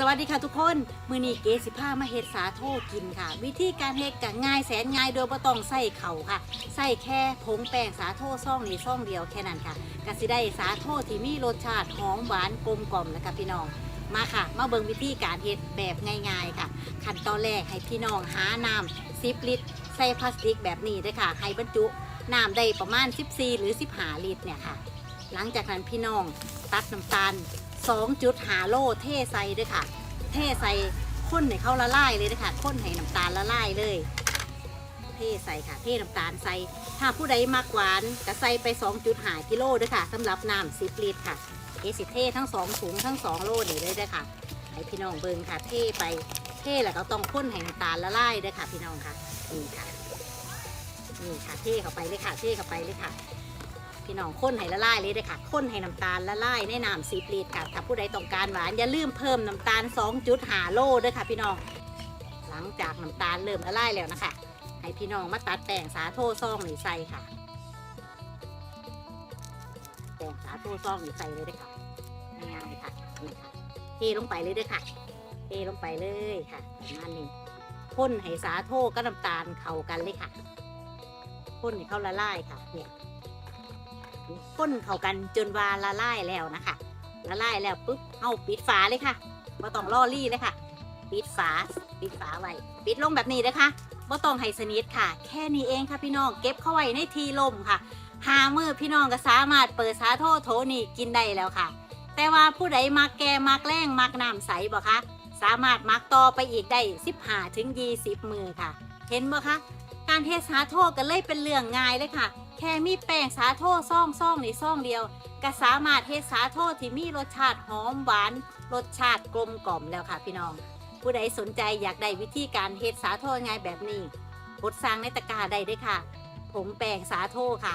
สวัสดีค่ะทุกคนมือนี้เกสิผ้ามาเฮ็ดสาโทกินค่ะ วิธีการเฮ็ดก็ง่ายแสนง่ายโดยบ่ต้องใส่เข่าค่ะใส่แค่ผงแป้งสาโทซ่องนี้ซ่องเดียวแค่นั้นค่ะก็สิได้สาโทที่มีรสชาติหอมหวานกลมกล่อมแล้วค่ะพี่น้องมาค่ะ มาเบิ่งวิธีการเฮ็ดแบบง่ายๆค่ะ ขั้นตอนแรกให้พี่น้องหาน้ำ10ลิตรใส่พลาสติกแบบนี้เด้ค่ะให้บรรจุน้ำได้ประมาณ 14 หรือ 15 ลิตรเนี่ยค่ะ หลังจากนั้นพี่น้องตัดน้ำตาล 2.5โลเทใส่ด้วยค่ะ เทใส่ข้นให้เขาละลายเลยนะคะข้นให้น้ำตาลละลายเลย เทใส่ค่ะ เทน้ำตาลใส่ ถ้าผู้ใดมักหวานก็ใส่ไป 2.5กิโลด้วยค่ะสำหรับน้ำ10ลิตรค่ะ เอสิเททั้ง2ถุงทั้ง2โลนี่เลยด้อค่ะให้พี่น้องเบิ่งค่ะ เทไป เทแล้วก็ต้องข้นให้น้ำตาลละลายด้วยค่ะ พี่น้องค่ะนี่ค่ะนี่ค่ะ เทเข้าไปเลยค่ะ เทเข้าไปเลยค่ะ พี่น้องข้นให้ละลายเลยเด้อค่ะข้นให้น้ำตาลละลายในน้ำ10ลิตรค่ะถ้าผู้ใดต้องการหวานอย่าลืมเพิ่มน้ำตาล 2.5 โลด้วยค่ะ พี่น้อง หลังจากน้ำตาลเริ่มละลายแล้วนะคะ ให้พี่น้องมาตัดแป้งสาโทซองนี่ใส่ค่ะแป้งสาโทซองนี่ใส่เลยเด้อค่ะง่ายๆค่ะนี่ค่ะเทลงไปเลยเด้อค่ะเทลงไปเลยค่ะประมาณนี้ข้นให้สาโทกับน้ำตาลเข้ากันเลยค่ะข้นให้เขาละลายค่ะเนี่ย ข้นเข้ากันจนวาละลายแล้วนะคะ ละลายแล้วปุ๊บเอาปิดฝาเลยค่ะบ่ต้องล่อรี่เลยค่ะ ปิดฝาปิดฝาไว้ปิดลงแบบนี้นะคะบ่ต้องให้สนิทค่ะ แค่นี้เองค่ะพี่น้องเก็บเข้าไว้ในทีลมค่ะหามือพี่น้องก็สามารถเปิดสาโทโถนี่กินได้แล้วค่ะ แต่ว่าผู้ใดมักแกมักแรงมักน้ำใสบ่คะสามารถมักต่อไปอีกได้ 15ถึง20 มือค่ะ เห็นบ่คะ การเทสาโทกันเลยเป็นเรื่องง่ายเลยค่ะ แค่มีแป้งสาโทซ่องซ่องในซ่องเดียว ก็สามารถเทสาโทที่มีรสชาติหอมหวาน รสชาติกลมกล่อมแล้วค่ะพี่น้อง ผู้ใดสนใจอยากได้วิธีการเทสาโทง่ายแบบนี้กดสั่งในตะกร้าได้เด้วยค่ะ ผงแป้งสาโทค่ะ